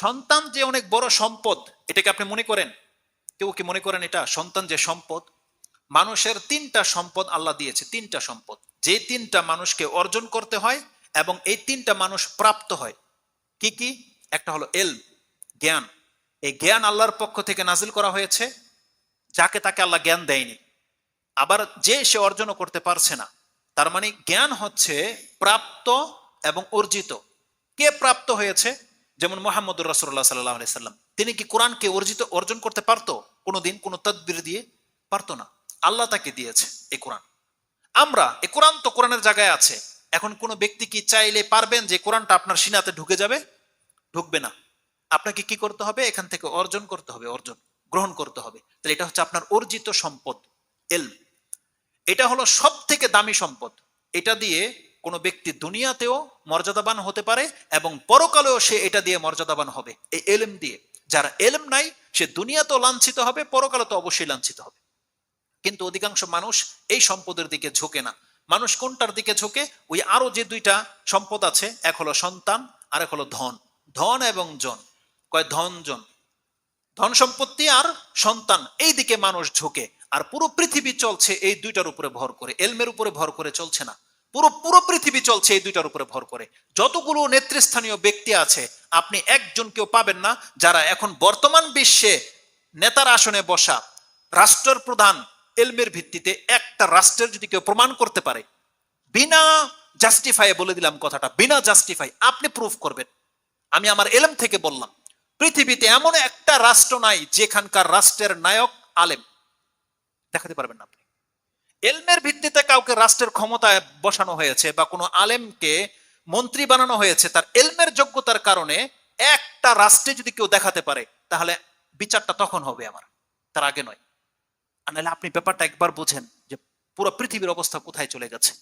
সন্তান যে অনেক বড় সম্পদ, এটাকে আপনি মনে করেন? কেউ কি মনে করেন এটা? সন্তান যে সম্পদ, মানুষের তিনটা সম্পদ আল্লাহ দিয়েছে, তিনটা সম্পদ। যে তিনটা মানুষকে অর্জন করতে হয় এবং এই তিনটা মানুষ প্রাপ্ত হয়। কি কি? একটা হলো এল জ্ঞান। এই জ্ঞান আল্লাহর পক্ষ থেকে নাজিল করা হয়েছে, যাকে তাকে আল্লাহ জ্ঞান দেয়নি। আবার যে সে অর্জনও করতে পারছে না, তার মানে জ্ঞান হচ্ছে প্রাপ্ত এবং অর্জিত। কে প্রাপ্ত হয়েছে? যেমন মোহাম্মদুর রসুল্লাহ সাল্লাহ আলি সাল্লাম, তিনি কি কোরআনকে অর্জিত, অর্জন করতে পারতো? কোনোদিন কোনো তদবির দিয়ে পারতো না। আল্লাহ তাকে দিয়েছে এই কোরআন। আমরা এই কোরআন তো কোরআনের জায়গায় আছে। এখন কোনো ব্যক্তি কি চাইলে পারবেন যে কোরআনটা আপনার সিনাতে ঢুকে যাবে? ঢুকবে না। আপনাকে কি করতে হবে? এখান থেকে অর্জন করতে হবে, অর্জন, গ্রহণ করতে হবে। তাহলে এটা হচ্ছে আপনার অর্জিত সম্পদ এল এটা হলো সব থেকে দামি সম্পদ। এটা দিয়ে কোনো ব্যক্তি দুনিয়াতেও মর্যাদাবান হতে পারে এবং পরকালেও সে এটা দিয়ে মর্যাদাবান হবে, এই এলেম দিয়ে। যারা এলেম নাই, সে দুনিয়াতেও লাঞ্ছিত হবে পরকালে তো অবশ্যই লাঞ্ছিত হবে। কিন্তু অধিকাংশ মানুষ এই সম্পদের দিকে ঝোঁকে না। মানুষ কোনটার দিকে ঝোঁকে? ওই আরও যে দুইটা সম্পদ আছে, এক হলো সন্তান আর এক হলো ধন। ধন এবং জন। কয় ধন, জন? ধন সম্পত্তি আর সন্তান, এই দিকে মানুষ ঝোঁকে। আর পুরো পৃথিবী চলছে এই দুইটার উপরে ভর করে। এলমের উপরে ভর করে চলছে না। পুরো পুরো পৃথিবী চলছে এই দুইটার উপরে ভর করে। যতগুলো নেতৃস্থানীয় ব্যক্তি আছে, আপনি একজন কেউ পাবেন না যারা এখন বর্তমান বিশ্বে নেতার আসনে বসা রাষ্ট্রের প্রধান এলমের ভিত্তিতে একটা রাষ্ট্রের যদি কেউ প্রমাণ করতে পারে, বিনা জাস্টিফাই বলে দিলাম কথাটা, বিনা জাস্টিফাই আপনি প্রুফ করবেন। আমি আমার এলেম থেকে বললাম, পৃথিবীতে এমন একটা রাষ্ট্র নাই যেখানকার রাষ্ট্রের নায়ক আলেম। দেখাতে পারবেন না আপনি। এলমের ভিত্তিতে কাউকে রাষ্ট্রের ক্ষমতায় বসানো হয়েছে বা কোনো আলেমকে মন্ত্রী বানানো হয়েছে, তার এলমের যোগ্যতার কারণে একটা রাষ্ট্রে যদি কেউ দেখাতে পারে, তাহলে বিচারটা তখন হবে আমার, তার আগে নয়। নাহলে আপনি ব্যাপারটা একবার বুঝেন যে পুরো পৃথিবীর অবস্থা কোথায় চলে গেছে।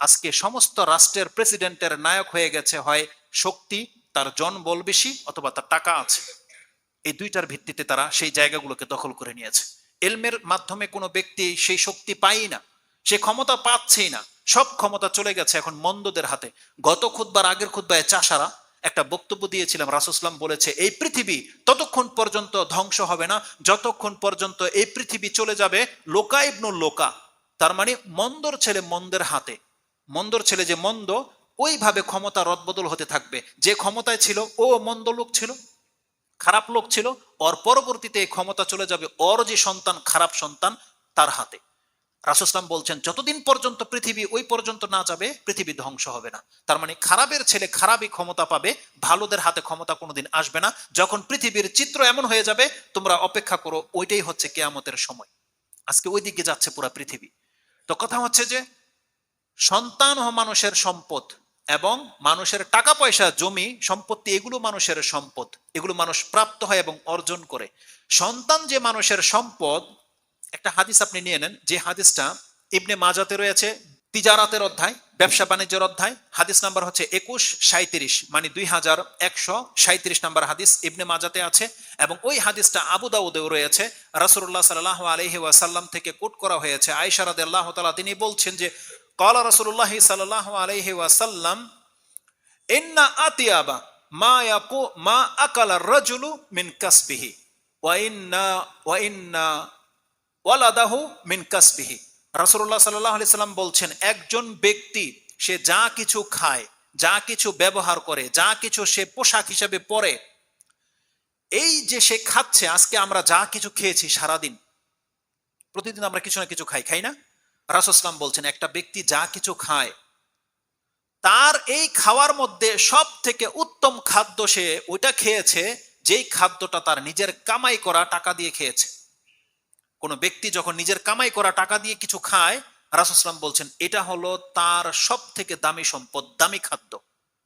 আজকে সমস্ত রাষ্ট্রের প্রেসিডেন্টের নায়ক হয়ে গেছে হয় শক্তি, তার জনবল বেশি অথবা তার টাকা আছে। এই দুইটার ভিত্তিতে তারা সেই জায়গাগুলোকে দখল করে নিয়েছে। এলমের মাধ্যমে কোনো ব্যক্তি সেই শক্তি পায়ই না। সে ক্ষমতা পাচ্ছেই না। সব ক্ষমতা চলে গেছে এখন মন্দদের হাতে। গত খুদ্বার আগের খুদ্বায় চাষারা একটা বক্তব্য দিয়েছিলাম রাসুসলাম বলেছে, এই পৃথিবী ততক্ষণ পর্যন্ত ধ্বংস হবে না, যতক্ষণ পর্যন্ত এই পৃথিবী চলে যাবে লোকা ইবনু লোকা। তার মানে মন্দর ছেলে মন্দের হাতে। মন্দর ছেলে যে মন্দ, ওইভাবে ক্ষমতা রদবদল হতে থাকবে। যে ক্ষমতায় ছিল, ও মন্দ লোক ছিল, খারাপ লোক ছিল, ওর পরবর্তীতে এই ক্ষমতা চলে যাবে, ওর যে সন্তান, খারাপ সন্তান, তার হাতে। রাসুসলাম বলছেন, যতদিন পর্যন্ত পৃথিবী ওই পর্যন্ত না যাবে, পৃথিবী ধ্বংস হবে না। তার মানে খারাপের ছেলে খারাপই ক্ষমতা পাবে, ভালোদের হাতে ক্ষমতা কোনোদিন আসবে না। যখন পৃথিবীর চিত্র এমন হয়ে যাবে, তোমরা অপেক্ষা করো, ওইটাই হচ্ছে কেয়ামতের সময়। আজকে ওই দিকে যাচ্ছে পুরো পৃথিবী। তো কথা হচ্ছে যে, সন্তান ও মানুষের সম্পদ এবং মানুষের টাকা পয়সা জমি, সম্পত্তি, এগুলো মানুষের সম্পদ। এগুলো মানুষ প্রাপ্ত হয় এবং অর্জন করে। সন্তান যে মানুষের সম্পদ একটা হাদিস আপনি নিয়ে নেন, যে হাদিসটা ইবনে মাজাতে রয়েছে, তিজারাতের অধ্যায়, ব্যবসা বাণিজ্যের অধ্যায়, হাদিস নাম্বার হচ্ছে একুশ সাঁত্রিশ মানে দুই হাজার একশো সাঁত্রিশ নাম্বার হাদিস ইবনে মাজাতে আছে, এবং ওই হাদিসটা আবু দাউদেও রয়েছে রাসুল্লাহ সাল্লাহ আলহি ওয়াসাল্লাম থেকে কোট করা হয়েছে আয়সারাদ আল্লাহ তালা তিনি বলছেন যে, কলা রসুল্লাহ সাল্লাহ আলহি ওয়াসাল্লাম, ইন্না আতিয়াবা মা মা আকালা রাজুলু মিন কাসবিহি ওয়া ইন্না ওয়া ইন্না ওয়ালাদাহু মিন কাসবিহি। রাসূলুল্লাহ সাল্লাল্লাহু আলাইহি সাল্লাম বলছেন, একজন ব্যক্তি, সে যা কিছু খায়, যা কিছু ব্যবহার করে, যা কিছু সে পোশাক হিসেবে পরে, এই যে সে খাচ্ছে, আজকে আমরা যা কিছু খেয়েছি সারাদিন, প্রতিদিন আমরা কিছু না কিছু খাই খাই না? রাসুসলাম বলছেন, একটা ব্যক্তি যা কিছু খায়, তার এই খাওয়ার মধ্যে সব থেকে উত্তম খাদ্য সে ওইটা খেয়েছে, যেই খাদ্যটা তার নিজের কামাই করা টাকা দিয়ে খেয়েছে। কোনো ব্যক্তি যখন নিজের কামাই করা টাকা দিয়ে কিছু খায় রাসুসলাম বলছেন, এটা হলো তার সব থেকে দামি সম্পদ, দামি খাদ্য।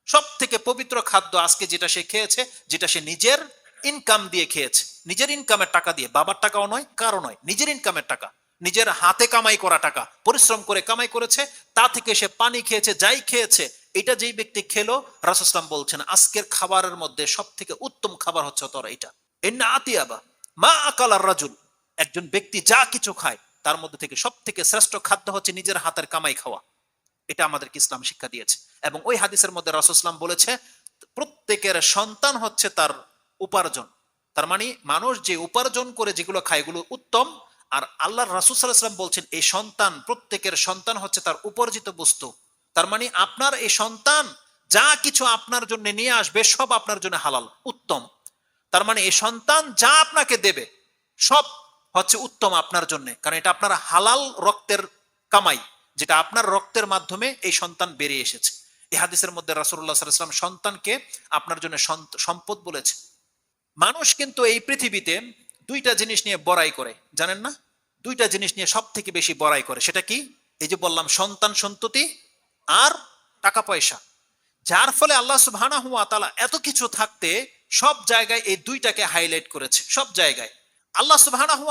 সব থেকে পবিত্র খাদ্য আজকে যেটা সে খেয়েছে, যেটা সে নিজের ইনকাম দিয়ে খেয়েছে। নিজের ইনকামের টাকা দিয়ে, বাবার টাকাও নয় কারও নয়, নিজের ইনকামের টাকা। নিজের হাতে কামাই করা টাকা, পরিশ্রম করে কামাই করেছে, তা থেকে সে পানি খেয়েছে, যাই খেয়েছে, এটা যেই ব্যক্তি খেলো রাসুসলাম বলছেন, আজকের খাবারের মধ্যে সব থেকে উত্তম খাবার হচ্ছে তোর এটা। এন্না আতিয়াবা, মা আকালার রাজুল। একজন ব্যক্তি যা কিছু খায়, তার মধ্যে থেকে সব থেকে শ্রেষ্ঠ খাদ্য হচ্ছে নিজের হাতের কামাই খাওয়া। এটা আমাদেরকে ইসলাম শিক্ষা দিয়েছে। এবং ওই হাদিসের মধ্যে রাসুসলাম বলেছে, প্রত্যেকের সন্তান হচ্ছে তার উপার্জন। তার মানে মানুষ যে উপার্জন করে যেগুলো খায়, এগুলো উত্তম। আর আল্লাহর রাসুল সাল্লাহাম বলছেন, এই সন্তান, প্রত্যেকের সন্তান হচ্ছে তার উপার্জিত বস্তু। তার মানে আপনার এই সন্তান যা কিছু আপনার জন্য নিয়ে আসবে, সব আপনার জন্য হালাল, উত্তম। তার মানে এই সন্তান যা আপনাকে দেবে, সব হচ্ছে উত্তম আপনার জন্য। কারণ এটা আপনার হালাল রক্তের কামাই, যেটা আপনার রক্তের মাধ্যমে এই সন্তান বেরিয়ে এসেছে। এই মধ্যে রাসুল্লাহ সাল্লাম সন্তানকে আপনার জন্য সম্পদ বলেছে। মানুষ কিন্তু এই পৃথিবীতে দুইটা জিনিস নিয়ে বড়াই করে, জানেন না? দুইটা জিনিস নিয়ে সব থেকে বেশি বড়াই করে, সেটা কি? এই যে বললাম, সন্তান সন্ততি আর টাকা পয়সা। যার ফলে আল্লাহ তাআলা এত কিছু থাকতে সব জায়গায় এই দুইটাকে হাইলাইট করেছে, সব জায়গায়। আল্লাহ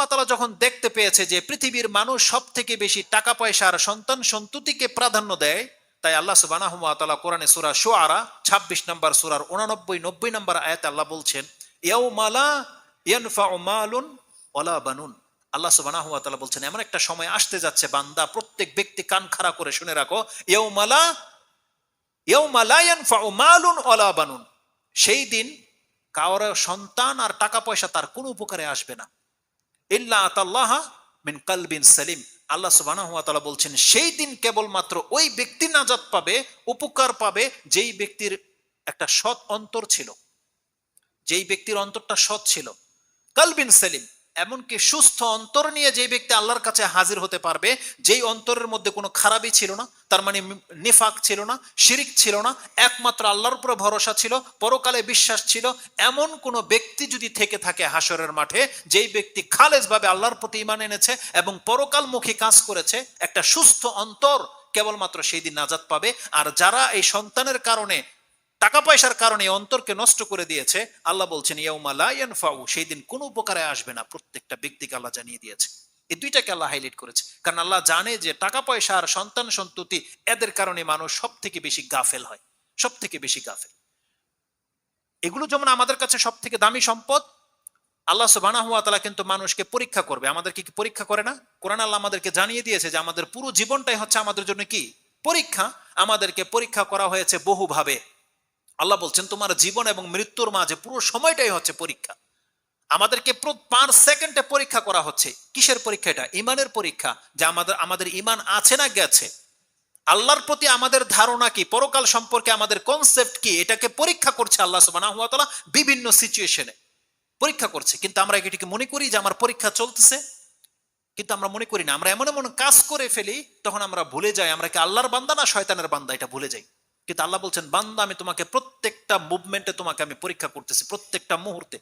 তাআলা যখন দেখতে পেয়েছে যে পৃথিবীর মানুষ সব থেকে বেশি টাকা পয়সা আর সন্তান সন্ততিকে প্রাধান্য দেয়, তাই আল্লাহ সুবহানাহু ওয়া তাআলা কোরআনে সূরা শুআরা 26 নম্বর সুরার উনানব্বই, নব্বই নম্বর আয়াতে আল্লাহ বলছেন, ইয়াউমা লা ইয়ানফাউ মালুন ওয়ালা বানুন। আল্লাহ তাআলা বলছেন, এমন একটা সময় আসতে যাচ্ছে, বান্দা, প্রত্যেক ব্যক্তি কান খাড়া করে শুনে রাখো, ইয়াউমা লা ইয়াউমা লা মালুন ওয়ালা বানুন। সেই দিন কারোর সন্তান আর টাকা পয়সা তার কোনো উপকারে আসবে না। ইল্লা আতাল্লাহ মিন কালবিন সালিম। আল্লাহ তাআলা বলছেন, সেই দিন কেবলমাত্র ওই ব্যক্তি নাজাত পাবে, উপকার পাবে, যেই ব্যক্তির একটা সৎ অন্তর ছিল। যেই ব্যক্তির অন্তরটা সৎ ছিল। কালবিন সেলিম এমনকি সুস্থ অন্তর নিয়ে যে ব্যক্তি আল্লাহর কাছে হাজির হতে পারবে, যেই অন্তরের মধ্যে কোনো খারাপই ছিল না, তার মানে নিফাক ছিল না, শিরিক ছিল না, একমাত্র আল্লাহর উপরে ভরসা ছিল, পরকালে বিশ্বাস ছিল, এমন কোনো ব্যক্তি যদি থেকে থাকে হাসরের মাঠে, যেই ব্যক্তি খালেজভাবে আল্লাহর প্রতি ইমান এনেছে এবং পরকালমুখী কাজ করেছে, একটা সুস্থ অন্তর কেবলমাত্র সেই দিন নাজাত পাবে। আর যারা এই সন্তানের কারণে টাকা পয়সার কারণে অন্তরকে নষ্ট করে দিয়েছে। আল্লাহ বলছেন, ইয়াউমা লা সেই দিন কোনো উপকারে আসবে না, প্রত্যেকটা ব্যক্তিকে আল্লাহ জানিয়ে দিয়েছে। এই দুইটাকে আল্লাহ হাইলাইট করেছে। কারণ আল্লাহ জানে যে টাকা পয়সা আর সন্তান সন্ততি, এদের কারণে মানুষ সব থেকে বেশি গাফেল হয় সব থেকে বেশি গাফেল। এগুলো যেমন আমাদের কাছে সব থেকে দামি সম্পদ, আল্লাহ সুবহানাহু ওয়া তাআলা কিন্তু মানুষকে পরীক্ষা করবে। আমাদেরকে কি পরীক্ষা করে না? কোরআন আল্লাহ আমাদেরকে জানিয়ে দিয়েছে যে আমাদের পুরো জীবনটাই হচ্ছে আমাদের জন্য কি? পরীক্ষা। আমাদেরকে পরীক্ষা করা হয়েছে বহুভাবে। আল্লাহ বলছেন, তোমার জীবন এবং মৃত্যুর মাঝে পুরো সময়টাই হচ্ছে পরীক্ষা। আমাদেরকে প্র- সেকেন্ডে পরীক্ষা করা হচ্ছে। কিসের পরীক্ষা এটা? ইমানের পরীক্ষা। যে আমাদের আমাদের ইমান আছে না গেছে। আল্লাহর প্রতি আমাদের ধারণা কি? পরকাল সম্পর্কে আমাদের কনসেপ্ট কি? এটাকে পরীক্ষা করছে আল্লাহ ওয়া বিভিন্ন সিচুয়েশনে পরীক্ষা করছে। কিন্তু আমরা এটিকে মনে করি যে আমার পরীক্ষা চলতেছে। কিন্তু আমরা মনে করি না। আমরা এমন এমন কাজ করে ফেলি, তখন আমরা ভুলে যাই। আমরা কি আল্লাহর বান্দা না শয়তানের বান্দা? এটা ভুলে যাই। কিন্তু আল্লাহ বলছেন, বান্দা, আমি তোমাকে প্রত্যেকটা মুভমেন্টে তোমাকে আমি পরীক্ষা করতেছি, প্রত্যেকটা মুহূর্তে।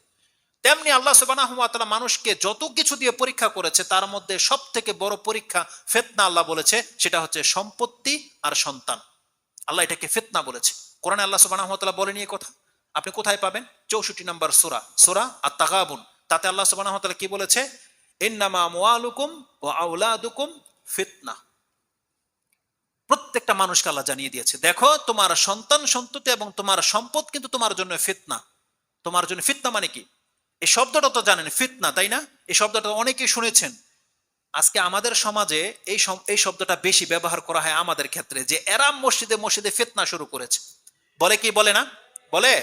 তেমনি আল্লাহ তাআলা মানুষকে যত কিছু দিয়ে পরীক্ষা করেছে, তার মধ্যে সব থেকে বড় পরীক্ষা ফেতনা আল্লাহ বলেছে, সেটা হচ্ছে সম্পত্তি আর সন্তান। আল্লাহ এটাকে ফেতনা বলেছে। কোরআনে আল্লাহ তাআলা বলে নিয়ে কথা? আপনি কোথায় পাবেন? চৌষট্টি নম্বর সূরা সূরা আত-তাগাবুন। তাতে আল্লাহ তাআলা কি বলেছে? ইন্নামা আমওয়ালুকুম ওয়া আওলাদুকুম ফিতনা। প্রত্যেকটা মানুষকে আল্লাহ জানিয়ে দিয়েছে। দেখো, তোমার সন্তান সন্ততি এবং তোমার সম্পদ কিন্তু তোমার জন্য ফিতনা। তোমার জন্য ফিতনা মানে কি? এই শব্দটা তো জানেন, ফিতনা, তাই না? এই শব্দটা অনেকেই শুনেছেন। আজকে আমাদের সমাজে এই এই শব্দটা বেশি ব্যবহার করা হয় আমাদের ক্ষেত্রে, যে এরাম মসজিদে মসজিদে ফিতনা শুরু করেছে। বলে কি বলে না? বলে?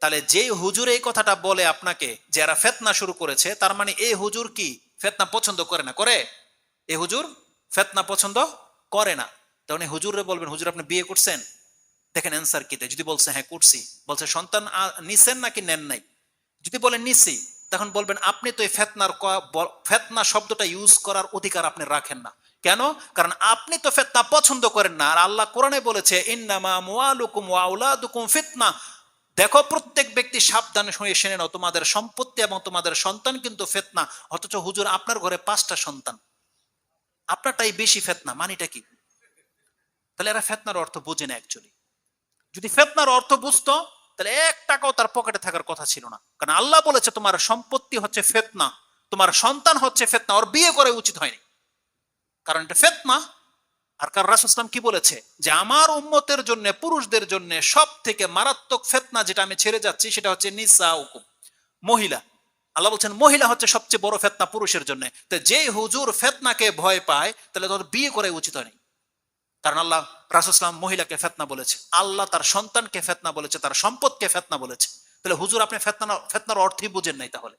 তাহলে যে হুজুর এই কথাটা বলে আপনাকে, যে এরা ফেতনা শুরু করেছে, তার মানে এই হুজুর কি? ফেতনা পছন্দ করে না, করে? এই হুজুর ফেতনা পছন্দ করে না। তখন এই হুজুরে বলবেন, হুজুর, আপনি বিয়ে করছেন? দেখেন অ্যান্সার কিতে যদি বলছে হ্যাঁ করছি। বলছে, সন্তান নিছেন নাকি নেন নাই? যদি বলেন নিছি, তখন বলবেন, আপনি তো এই ফেতনার ফেতনা শব্দটা ইউজ করার অধিকার আপনি রাখেন না। কেন? কারণ আপনি তো ফেতনা পছন্দ করেন না। আর আল্লাহ কোরআনে বলেছে ফিতনা। দেখো, প্রত্যেক ব্যক্তি সাবধান হয়ে শুনে নাও। তোমাদের সম্পত্তি এবং তোমাদের সন্তান কিন্তু ফেতনা। অথচ হুজুর, আপনার ঘরে পাঁচটা সন্তান। আপনারটাই বেশি ফেতনা। মানিটা কি? তাহলে এরা ফেতনার অর্থ বুঝে না অ্যাকচুয়ালি যদি ফেতনার অর্থ বুঝতো, তাহলে এক টাকাও তার পকেটে থাকার কথা ছিল না। কারণ আল্লাহ বলেছে, তোমার সম্পত্তি হচ্ছে ফেতনা, তোমার সন্তান হচ্ছে ফেতনা, ওর বিয়ে করে উচিত হয়নি। কারণ এটা ফেতনা। আর কার রাসুসলাম কি বলেছে? যে আমার উম্মতের জন্য, পুরুষদের জন্য সব থেকে মারাত্মক ফেতনা যেটা আমি ছেড়ে যাচ্ছি, সেটা হচ্ছে নিসা হুকুম মহিলা। আল্লাহ বলছেন, মহিলা হচ্ছে সবচেয়ে বড় ফেতনা পুরুষের জন্য। তো যে হুজুর ফেতনাকে ভয় পায়, তাহলে তোর বিয়ে করে উচিত হয়নি। কারণ আল্লাহ রাসুসলাম মহিলাকে ফেতনা বলেছে, আল্লাহ তার সন্তানকে ফেতনা বলেছে, তার সম্পদকে ফেতনা বলেছে। তাহলে হুজুর, আপনি ফেতনা, ফেতনার অর্থই বুঝেন নাই তাহলে।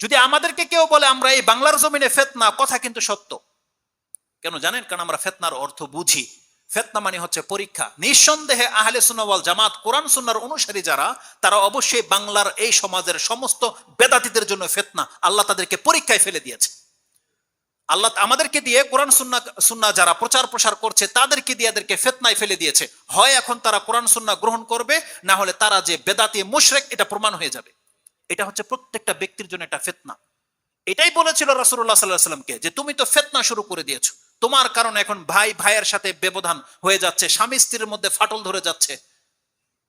যদি আমাদেরকে কেউ বলে, আমরা এই বাংলার জমিনে ফেতনা, কথা কিন্তু সত্য। কেন জানেন? কারণ আমরা ফেতনার অর্থ বুঝি। ফেতনা মানে হচ্ছে পরীক্ষা। নিঃসন্দেহে আহলে সুনাওয়াল জামাত কোরআন সুন্নার অনুসারী যারা, তারা অবশ্যই বাংলার এই সমাজের সমস্ত বেদাতিদের জন্য ফেতনা আল্লাহ তাদেরকে পরীক্ষায় ফেলে দিয়েছে। আল্লাহ আমাদেরকে দিয়ে কোরআন, সুন্না সুন্না যারা প্রচার প্রসার করছে, তাদেরকে দিয়ে এদেরকে ফেতনায় ফেলে দিয়েছে। হয় এখন তারা কোরআন, সুন্না গ্রহণ করবে, না হলে তারা যে বেদাতি, মুশরেক, এটা প্রমাণ হয়ে যাবে। এটা হচ্ছে প্রত্যেকটা ব্যক্তির জন্য একটা ফেতনা। এটাই বলেছিল রাসুল্লাহ সাল্লাহ সাল্লামকে যে, তুমি তো ফেতনা শুরু করে দিয়েছ। তোমার কারণে এখন ভাই, ভাইয়ের সাথে ব্যবধান হয়ে যাচ্ছে, স্বামী, স্ত্রীর মধ্যে ফাটল ধরে যাচ্ছে।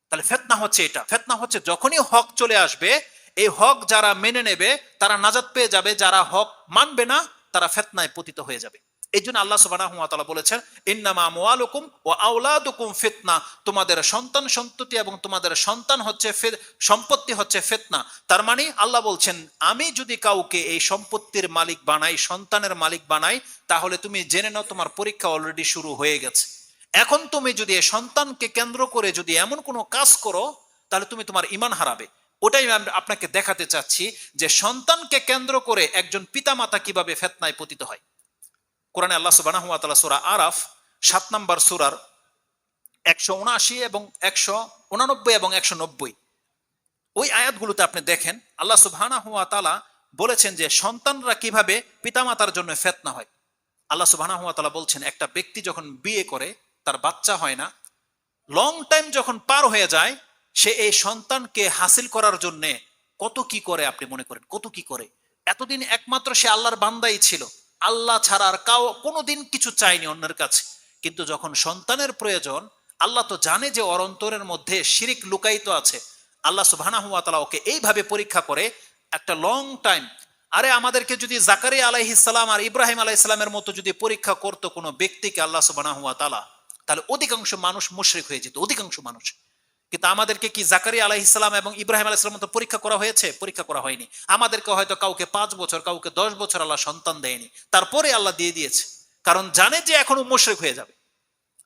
তাহলে ফেতনা হচ্ছে এটা। ফেতনা হচ্ছে যখনই হক চলে আসবে, এই হক যারা মেনে নেবে, তারা নাজাত পেয়ে যাবে, যারা হক মানবে না তারা ফেতনায় পতিত হয়ে যাবে। এই জন্য আল্লাহ সুবাহ বলেছেন, ইন্নামা মোয়ালুকুম ও আউলাদুকুম ফিতনা। তোমাদের সন্তান সন্ততি এবং তোমাদের সন্তান হচ্ছে সম্পত্তি হচ্ছে ফেতনা। তার মানে আল্লাহ বলছেন, আমি যদি কাউকে এই সম্পত্তির মালিক বানাই, সন্তানের মালিক বানাই, তাহলে তুমি জেনে নাও তোমার পরীক্ষা অলরেডি শুরু হয়ে গেছে। এখন তুমি যদি এই সন্তানকে কেন্দ্র করে যদি এমন কোনো কাজ করো, তাহলে তুমি তোমার ইমান হারাবে। ওটাই আমি আপনাকে দেখাতে চাচ্ছি যে সন্তানকে কেন্দ্র করে একজন পিতামাতা কীভাবে ফেতনায় পতিত হয়। কোরআনে আল্লাহ সুবাহ সুরা আরাফ, সাত নম্বর সুরার একশো উনআশি এবং একশো উনানব্বই এবং একশো নব্বই। ওই আয়াতগুলোতে আপনি দেখেন, আল্লাহ সুবহানা তালা বলেছেন যে সন্তানরা কীভাবে পিতামাতার জন্য ফেতনা হয়। আল্লাহ সুবহানা হুয়া বলছেন, একটা ব্যক্তি যখন বিয়ে করে, তার বাচ্চা হয় না লং টাইম যখন পার হয়ে যায় সে এই সন্তানকে হাসিল করার জন্য কত কি করে আপনি মনে করেন? কত কি করে? এতদিন একমাত্র সে আল্লাহর বান্দাই ছিল। আল্লাহ ছাড়া আর কাউ, কোনোদিন কিছু চায়নি অন্যের কাছে। কিন্তু যখন সন্তানের প্রয়োজন, আল্লাহ তো জানে যে অরন্তরের মধ্যে শিরিক লুকায়িত আছে। আল্লাহ তাআলা ওকে এইভাবে পরীক্ষা করে একটা লং টাইম আরে আমাদেরকে যদি জাকারিয়া আলাইহিসসালাম আর ইব্রাহিম আলাইহিসসালামের মতো যদি পরীক্ষা করতো কোনো ব্যক্তিকে আল্লাহ তাআলা, তাহলে অধিকাংশ মানুষ মুশরিক হয়ে যেত, অধিকাংশ মানুষ। কিন্তু আমাদেরকে কি জাকারিয়া আলাইহিসসালাম এবং ইব্রাহিম আলাইহিসসালাম মতো পরীক্ষা করা হয়েছে? পরীক্ষা করা হয়নি। আমাদেরকে হয়তো কাউকে পাঁচ বছর, কাউকে দশ বছর আল্লাহ সন্তান দেয়নি। তারপরে আল্লাহ দিয়ে দিয়েছে। কারণ জানে যে এখনও মুশরিক হয়ে যাবে।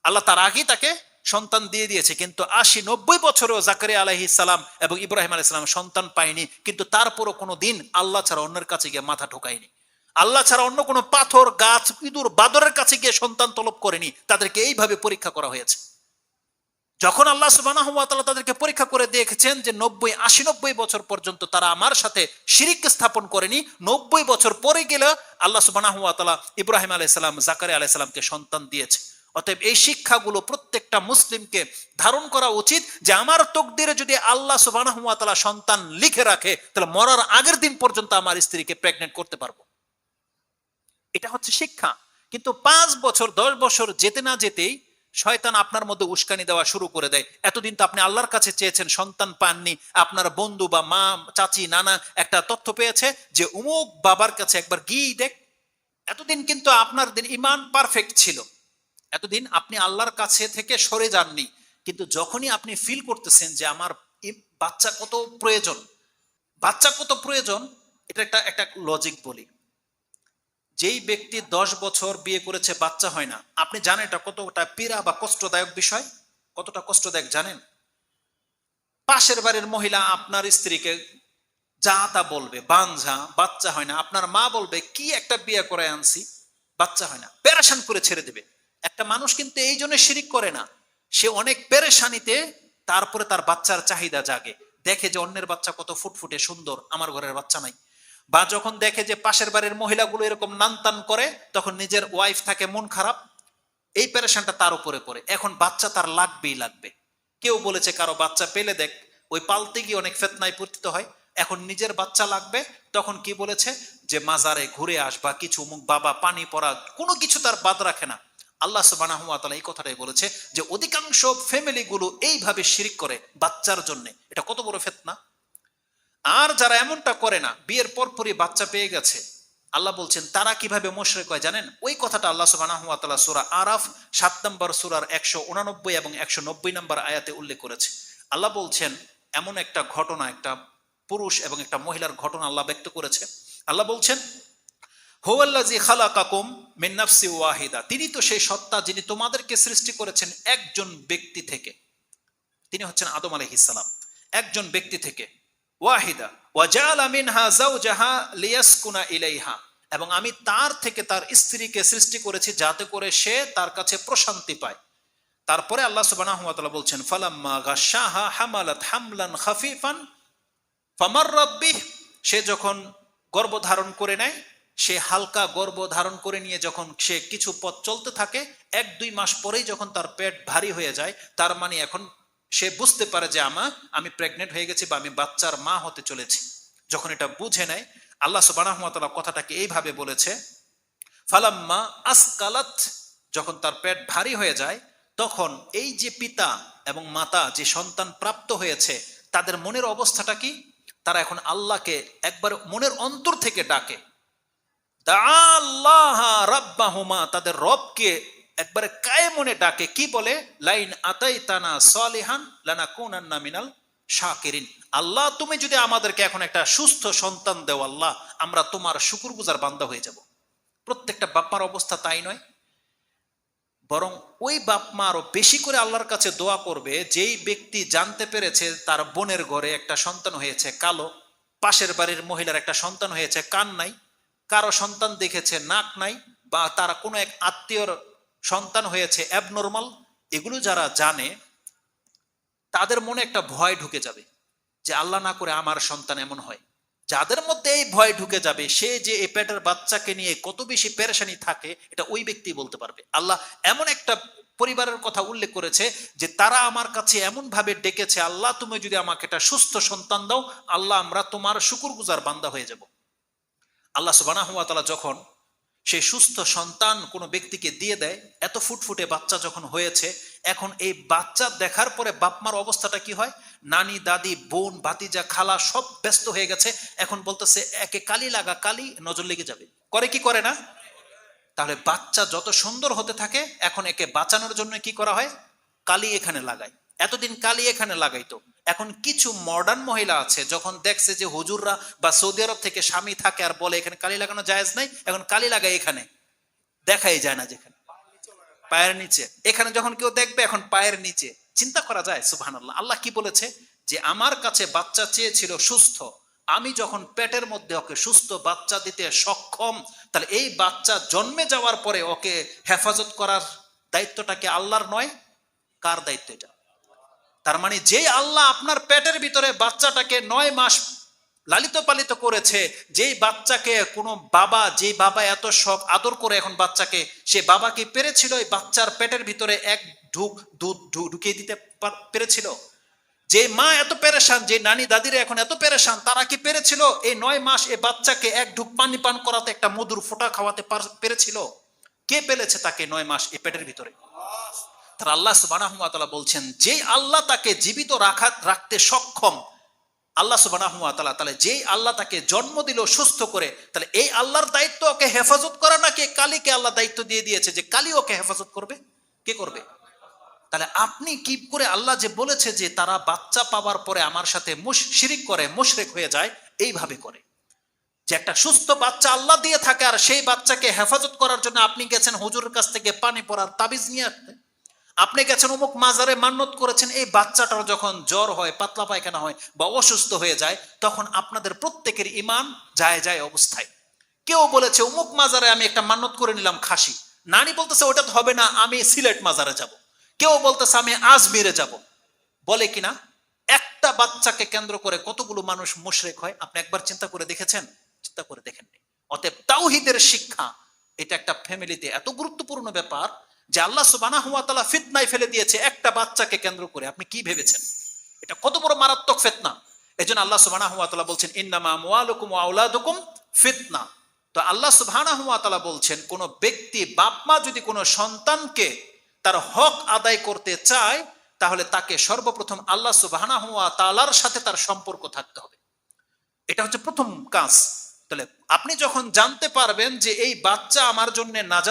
আল্লাহ তার আগেই তাকে সন্তান দিয়ে দিয়েছে। কিন্তু আশি নব্বই বছরেও জাকারি আলাহি সালাম এবং ইব্রাহিম আলাহ সালাম সন্তান পায়নি। কিন্তু তারপরও কোনো দিন আল্লাহ ছাড়া অন্যের কাছে গিয়ে মাথা ঠোকায়নি। আল্লাহ ছাড়া অন্য কোনো পাথর, গাছ, ইঁদুর, বাদরের কাছে গিয়ে সন্তান তলব করেনি। তাদেরকে এইভাবে পরীক্ষা করা হয়েছে। যখন আল্লাহ সুবাহ তাদেরকে পরীক্ষা করে দেখেছেন যে নব্বই, আশি, নব্বই বছর পর্যন্ত তারা আমার সাথে শিরিক স্থাপন করেনি, নব্বই বছর পরে গেলে আল্লাহ সুবাহ ইব্রাহিম আলাইসালাম জাকারি আলাইসালামকে সন্তান দিয়েছে। অতএব এই শিক্ষাগুলো প্রত্যেকটা মুসলিমকে ধারণ করা উচিত যে আমার তকদিরে যদি আল্লাহ সুবাহ সন্তান লিখে রাখে, তাহলে মরার আগের দিন পর্যন্ত আমার স্ত্রীকে প্রেগনেন্ট করতে পারব। এটা হচ্ছে শিক্ষা। কিন্তু পাঁচ বছর, দশ বছর যেতে না যেতেই শয়তান আপনার মধ্যে উস্কানি দেওয়া শুরু করে দেয়। এতদিন তো আপনি আল্লাহর কাছে চেয়েছেন, সন্তান পাননি, আপনার বন্ধু বা মা, চাচি, নানা একটা তথ্য পেয়েছে যে উমুক বাবার কাছে একবার গিয়েই দেখ। এতদিন কিন্তু আপনার দিন ইমান পারফেক্ট ছিল। এতদিন আপনি আল্লাহর কাছে থেকে সরে যাননি। কিন্তু যখনই আপনি ফিল করতেছেন যে আমার বাচ্চা কত প্রয়োজন, বাচ্চা কত প্রয়োজন, এটা একটা একটা লজিক বলি। যেই ব্যক্তি দশ বছর বিয়ে করেছে, বাচ্চা হয় না, আপনি জানেন এটা কতটা পীড়া বা কষ্টদায়ক বিষয়? কতটা কষ্টদায়ক জানেন? পাশের বাড়ির মহিলা আপনার স্ত্রীকে যা তা বলবে, বাঞ্ঝা, বাচ্চা হয় না, আপনার মা বলবে, কি একটা বিয়ে করে আনছি, বাচ্চা হয় না। পেরেশান করে ছেড়ে দেবে। একটা মানুষ কিন্তু এই জন্য শিরিক করে না। সে অনেক পেরেশানিতে তারপরে তার বাচ্চার চাহিদা জাগে। দেখে যে অন্যের বাচ্চা কত ফুটফুটে সুন্দর, আমার ঘরের বাচ্চা নাই। বা যখন দেখে যে পাশের বাড়ির মহিলাগুলো এরকম নানতান করে, তখন নিজের ওয়াইফ থাকে মন খারাপ, এই প্যারেশানটা তার উপরে পড়ে। এখন বাচ্চা তার লাগবেই লাগবে। কেউ বলেছে কারও বাচ্চা পেলে দেখ, ওই পালতে গিয়ে অনেক ফেতনায় পরিচিত হয়, এখন নিজের বাচ্চা লাগবে, তখন কি বলেছে? যে মাজারে ঘুরে আসবা কিছু মুখ, বাবা, পানি পড়া কোনো কিছু তার বাদ রাখে না। আল্লাহ সুবাহ এই কথাটাই বলেছে যে, অধিকাংশ ফ্যামিলিগুলো এইভাবে শিরিক করে বাচ্চার জন্য। এটা কত বড় ফেতনা? আর যারা এমনটা করে না, বিয়ের পরপরই বাচ্চা পেয়ে গেছে। আল্লাহ বলছেন, তারা কীভাবে মোশরেক হয় জানেন? ওই কথাটা আল্লাহ তাআলা সূরা আরাফ 7 নম্বর সুরার একশো উনানব্বই এবং 190 নম্বর আয়াতে উল্লেখ করেছে। আল্লাহ বলছেন, এমন একটা ঘটনা, একটা পুরুষ এবং একটা মহিলার ঘটনা আল্লাহ ব্যক্ত করেছে। আল্লাহ বলছেন হুয়াল্লাজি খালাকাকুম মিন নাফসি ওয়াহিদা। তিনি তো সেই সত্তা যিনি তোমাদেরকে সৃষ্টি করেছেন একজন ব্যক্তি থেকে। তিনি হচ্ছেন আদম আলাইহিস সালাম। একজন ব্যক্তি থেকে। ওয়াহিদা লিয়াসকুনা ইলাইহা এবং আমি তার থেকে তার স্ত্রীকে সৃষ্টি করেছি যাতে করে সে তার কাছে প্রশান্তি পায়। তারপরে আল্লাহ সুবহানাহু বলছেন হামালাত হামলান সে যখন গর্ভ ধারণ করে নেয়, সে হালকা গর্ভ ধারণ করে নিয়ে যখন সে কিছু পথ চলতে থাকে, এক দুই মাস পরেই যখন তার পেট ভারী হয়ে যায়, তার মানে এখন সে বুঝতে পারে যে আমা, আমি প্রেগনেন্ট হয়ে গেছি বা আমি বাচ্চার মা হতে চলেছি। যখন এটা বুঝে নেয়, আল্লাহ সুবাহ কথাটাকে এইভাবে বলেছে, ফালাম্মা আসকালাত যখন তার পেট ভারী হয়ে যায়, তখন এই যে পিতা এবং মাতা যে সন্তান প্রাপ্ত হয়েছে, তাদের মনের অবস্থাটা কি? তারা এখন আল্লাহকে একবার মনের অন্তর থেকে ডাকে। আল্লাহ রাব্বাহুমা তাদের রবকে একবারে কায়ে মনে ডাকে, কি বলে? লাইন আতাই তানা সালিহান লানা কুনান্না মিনাল শাকিরিন। আল্লাহ, তুমি যদি আমাদেরকে এখন একটা সুস্থ সন্তান দেও, আল্লাহ, আমরা তোমার শুকুরগুজার বান্দা হয়ে যাব। প্রত্যেকটা বাপ্পার অবস্থা তাই নয়। বরং ওই বাপ মা আরও বেশি করে আল্লাহর কাছে দোয়া করবে, যেই ব্যক্তি জানতে পেরেছে তার বোনের ঘরে একটা সন্তান হয়েছে কালো, পাশের বাড়ির মহিলার একটা সন্তান হয়েছে কান নাই, কারও সন্তান দেখেছে নাক নাই, বা তারা কোনো এক আত্মীয়র সন্তান হয়েছে অ্যাবনর্মাল এগুলো যারা জানে, তাদের মনে একটা ভয় ঢুকে যাবে যে আল্লাহ না করে আমার সন্তান এমন হয়। যাদের মধ্যে এই ভয় ঢুকে যাবে, সে যে এই পেটের বাচ্চাকে নিয়ে কত বেশি পেরেশানি থাকে, এটা ওই ব্যক্তি বলতে পারবে। আল্লাহ এমন একটা পরিবারের কথা উল্লেখ করেছে যে তারা আমার কাছে এমন ভাবে ডেকেছে, আল্লাহ, তুমি যদি আমাকে একটা সুস্থ সন্তান দাও, আল্লাহ, আমরা তোমার শুকুর গুজার বান্দা হয়ে যাব। আল্লাহ সুবানা তালা যখন সেই সুস্থ সন্তান কোনো ব্যক্তিকে দিয়ে দেয়। এত ফুটফুটে বাচ্চা যখন হয়েছে, এখন এই বাচ্চা দেখার পরে বাপমার অবস্থাটা কি হয়? নানি, দাদি, বোন বাতিজা খালা সব ব্যস্ত হয়ে গেছে। এখন বলতেছে, একে কালি লাগা কালি, নজর লেগে যাবে। করে কি করে না? তাহলে বাচ্চা যত সুন্দর হতে থাকে, এখন একে বাঁচানোর জন্য কি করা হয়? কালি এখানে লাগায়। এতদিন কালি এখানে লাগাইতো। এখন কিছু মডার্ন মহিলা আছে, যখন দেখছে যে হুজুররা বা সৌদি আরব থেকে স্বামী থাকে আর বলে, এখানে কালি লাগানো জায়েজ নাই, এখন কালি লাগায় এখানে। দেখাই যায় না যেখানে। পায়ের নিচে। এখানে যখন কেউ দেখবে, এখন পায়ের নিচে। চিন্তা করা যায় সুবহান আল্লাহ আল্লাহ কি বলেছে? যে আমার কাছে বাচ্চা চেয়েছিল সুস্থ। আমি যখন পেটের মধ্যে ওকে সুস্থ বাচ্চা দিতে সক্ষম, তাহলে এই বাচ্চা জন্মে যাওয়ার পরে ওকে হেফাজত করার দায়িত্বটাকে আল্লাহর নয়? কার দায়িত্ব এটা? তার মানে যে আল্লাহ আপনার পেটের ভিতরে বাচ্চাটাকে নয় মাস লালিত পালিত করেছে, যেই বাচ্চাকে কোনো বাবা যে বাবা এত সব আদর করে এখন বাচ্চাকে, সে বাবা কি পেরেছিল এই বাচ্চার পেটের ভিতরে এক ঢুক দুধ ঢুকিয়ে দিতে পেরেছিল? যে মা এত পেরেশান যে নানি দাদিরা এখন এত পেরেশান, তারা কি পেরেছিল এই নয় মাস এ বাচ্চাকে এক ঢুক পানি পান করাতে, একটা মধুর ফোঁটা খাওয়াতে পেরেছিল? কে পেলেছে তাকে নয় মাস এ পেটের ভিতরে? তার আল্লাহ সুবানাহ বলছেন, যে আল্লাহ তাকে জীবিত রাখা, রাখতে সক্ষম, আল্লাহ সুবানাহ তাহলে যেই আল্লাহ তাকে জন্ম দিল সুস্থ করে, তাহলে এই আল্লাহর দায়িত্ব ওকে হেফাজত করা নাকি কালীকে আল্লাহ দায়িত্ব দিয়ে দিয়েছে যে কালী ওকে হেফাজত করবে? কে করবে? তাহলে আপনি কি করে আল্লাহ যে বলেছে যে তারা বাচ্চা পাওয়ার পরে আমার সাথে শিরিক করে, মুশরেক হয়ে যায়, এইভাবে করে। যে একটা সুস্থ বাচ্চা আল্লাহ দিয়ে থাকে আর সেই বাচ্চাকে হেফাজত করার জন্য আপনি গেছেন হুজুরের কাছ থেকে পানি পড়ার তাবিজ নিয়ে আসতে। আপনি গেছেন অমুক মাজারে মান্যত করেছেন, এই বাচ্চাটার যখন জ্বর হয়, পাতলা পায়খানা হয় বা অসুস্থ হয়ে যায়, তখন আপনাদের প্রত্যেকের ইমান যায় যায় অবস্থায়। কেউ বলেছে, অমুক মাজারে আমি একটা মান্যত করে নিলাম খাসি। নানি বলতেছে, ওটা তো হবে না, আমি সিলেট মাজারে যাব। কেউ বলতেছে, আমি আজমিরে যাব। বলে কিনা? একটা বাচ্চাকে কেন্দ্র করে কতগুলো মানুষ মুশরেক হয়, আপনি একবার চিন্তা করে দেখেছেন? চিন্তা করে দেখেননি। অতএব তাওহিদের শিক্ষা, এটা একটা ফ্যামিলিতে এত গুরুত্বপূর্ণ ব্যাপার যে আল্লাহ সুবানা হুয়া তালা ফিতনায় ফেলে দিয়েছে একটা বাচ্চাকে কেন্দ্র করে। আপনি কি ভেবেছেন? এটা কত বড় মারাত্মক ফেতনা। এই জন্য আল্লাহ সুবানা হুয়া তালা বলছেন, ইন্নামা মুআলুকুম আউলাদুকুম ফিতনা। তো আল্লাহ সুবাহানা হুয়া তালা বলছেন, কোন ব্যক্তি বাপ মা যদি কোনো সন্তানকে তার হক আদায় করতে চায়, তাহলে তাকে সর্বপ্রথম আল্লাহ সুবাহানা হুয়া তালার সাথে তার সম্পর্ক থাকতে হবে। এটা হচ্ছে প্রথম কাজ। তাহলে আপনি যখন জানতে পারবেন যে এই বাচ্চা আমার জন্য না